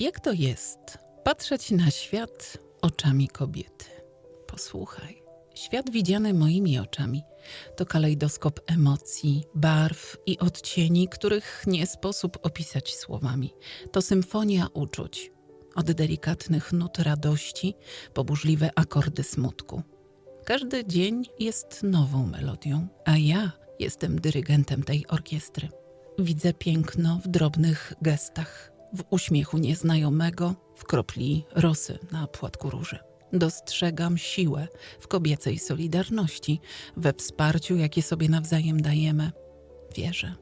Jak to jest patrzeć na świat oczami kobiety? Posłuchaj. Świat widziany moimi oczami to kalejdoskop emocji, barw i odcieni, których nie sposób opisać słowami. To symfonia uczuć. Od delikatnych nut radości po burzliwe akordy smutku. Każdy dzień jest nową melodią, a ja jestem dyrygentem tej orkiestry. Widzę piękno w drobnych gestach, w uśmiechu nieznajomego, w kropli rosy na płatku róży. Dostrzegam siłę w kobiecej solidarności, we wsparciu, jakie sobie nawzajem dajemy. Wierzę,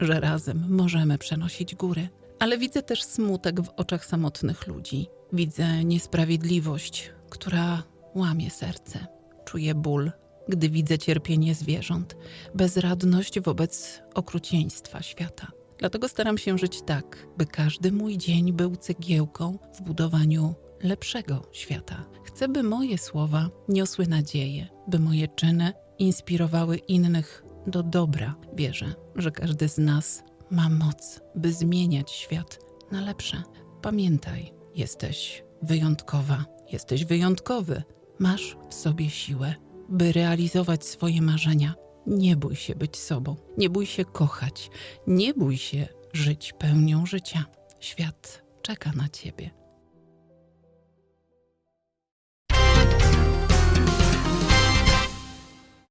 że razem możemy przenosić góry, ale widzę też smutek w oczach samotnych ludzi. Widzę niesprawiedliwość, która łamie serce. Czuję ból, gdy widzę cierpienie zwierząt, bezradność wobec okrucieństwa świata. Dlatego staram się żyć tak, by każdy mój dzień był cegiełką w budowaniu lepszego świata. Chcę, by moje słowa niosły nadzieję, by moje czyny inspirowały innych do dobra. Wierzę, że każdy z nas ma moc, by zmieniać świat na lepsze. Pamiętaj, jesteś wyjątkowa, jesteś wyjątkowy. Masz w sobie siłę, by realizować swoje marzenia. Nie bój się być sobą, nie bój się kochać, nie bój się żyć pełnią życia. Świat czeka na ciebie.